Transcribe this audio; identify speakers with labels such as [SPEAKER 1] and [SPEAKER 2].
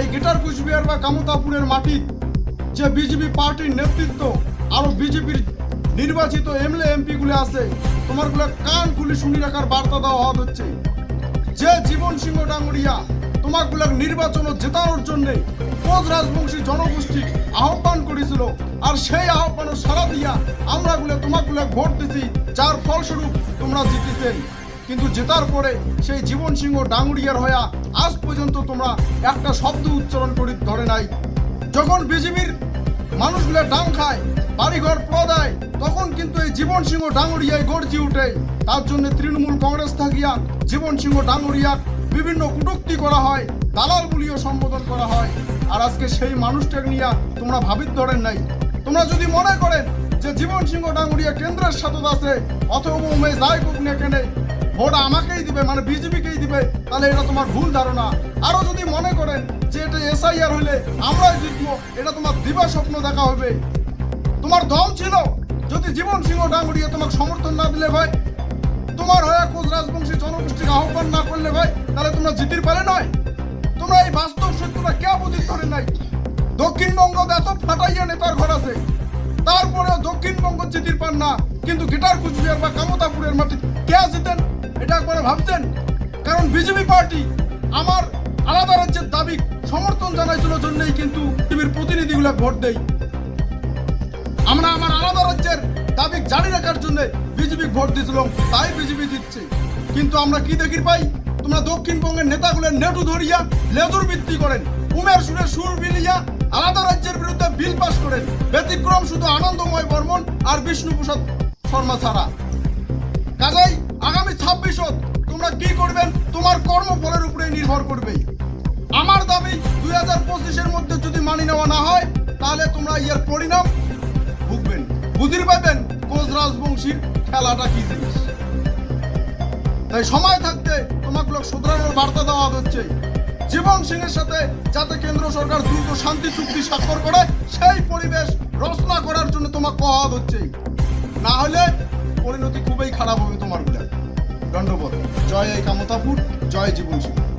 [SPEAKER 1] এই গিটার কুচবিহার বা কামতাপুরের মাটি, যে বিজেপি পার্টির নেতৃত্ব আরও বিজেপির নির্বাচিত এমএলএ এমপি গুলো আছে, তোমারগুলো কান খুলে শুনি রাখার বার্তা দেওয়া হচ্ছে, যে জীবন সিংহ ডাঙ্গুরিয়া তোমাগুলো নির্বাচন জেতানোর জন্য কোচ রাজবংশী জনগোষ্ঠী আহ্বান করেছিল, আর সেই আহ্বানের সারা দিয়া আমরা গুলো তোমাগুলো ভোট দিছি, যার ফলস্বরূপ তোমরা জিতেছেন। কিন্তু জেতার পরে সেই জীবন সিংহ ডাঙ্গুরিয়ার হয়া আজ পর্যন্ত তোমরা একটা শব্দ উচ্চারণ করে ধরে নাই। যখন বিজেপির মানুষগুলো ডাং খায়, বাড়িঘর প্রদায় তখন কিন্তু এই জীবন সিংহ ডাঙ্গরিয়ায় গর্জি উঠে। তার জন্য তৃণমূল কংগ্রেস থাকিয়া জীবন সিংহ ডাঙ্গরিয়ার বিভিন্ন কুটুক্তি করা হয়, দালাল বলিও সম্বোধন করা হয়। আর আজকে সেই মানুষটাকে নিয়ে তোমরা ভাবিত ধরেন নাই। তোমরা যদি মনে করেন যে জীবন সিংহ ডাঙ্গরিয়া কেন্দ্রের সাথে আছে অথবা উমে যাই কুক না কেনে ভোট আমাকেই দিবে মানে বিজেপিকেই দিবে, তাহলে এটা তোমার ভুল ধারণা। আরও যদি মনে করেন যে এটা এসআইআর হলে আমরাই জিতবো, এটা তোমার দিবা স্বপ্ন দেখা হবে। তোমার দম ছিল, যদি জীবন সিংহ ডাঙ্গুরিয়া তোমাকে সমর্থন না দিলে ভাই, তোমার হয়ে কোচ রাজবংশী জনগোষ্ঠীকে আহ্বান না করলে ভাই, তাহলে তোমরা জিতির পারে নয়। তোমরা এই বাস্তব সত্যটা কে বুঝিত ধরে নাই? দক্ষিণবঙ্গ এত ফাটাইয়া নেতার ঘর আছে, তারপরেও দক্ষিণবঙ্গ জিতির পান না, কিন্তু গিটার কুচবিহার বা কামতাপুরের মাটি কে জিতেন? এটা একবার ভাবছেন? কারণ বিজেপি পার্টি আমার আলাদা রাজ্যের দাবি সমর্থন জানাইছিল জন্যই কিন্তু টিভির প্রতিনিধিগুলো ভোট দেয়। আমরা আমার আলাদা রাজ্যের দাবি জারি রাখার জন্য বিজেপি ভোট দিয়েছিলাম, তাই বিজেপি জিতছে। কিন্তু আমরা কি দেখি পাই তোমরা দক্ষিণবঙ্গের নেতাগুলোর নেটু ধরিয়া লেজুর বৃত্তি করেন, উমের সুরে সুর বিলিয়া আলাদা রাজ্যের বিরুদ্ধে বিল পাস করেন। ব্যতিক্রম শুধু আনন্দময় বর্মন আর বিষ্ণুপ্রসাদ শর্মা ছাড়া। ছাব্বিশত তোমরা কি করবেন? তোমার কর্মফলের উপরে নির্ভর করবে আমার দাবি, দুই হাজার পঁচিশের মধ্যে যদি মানি নেওয়া না হয়, তাহলে তোমরা এর পরিণাম ভুগবেন। বুঝির পাবেন কোচ রাজবংশীর খেলাটা কি জিনিস। তাই সময় থাকতে তোমাকে লোক শুধরানোর বার্তা দেওয়া হচ্ছে। জীবন সিংয়ের সাথে যাতে কেন্দ্র সরকার দ্রুত শান্তি, চুক্তি স্বাক্ষর করে, সেই পরিবেশ রচনা করার জন্য তোমাকে কওয়া হচ্ছে। না হলে পরিণতি খুবই খারাপ হবে তোমারগুলা দণ্ডবোধ। জয় এই কামতাপুর জয় জীবন সিংহ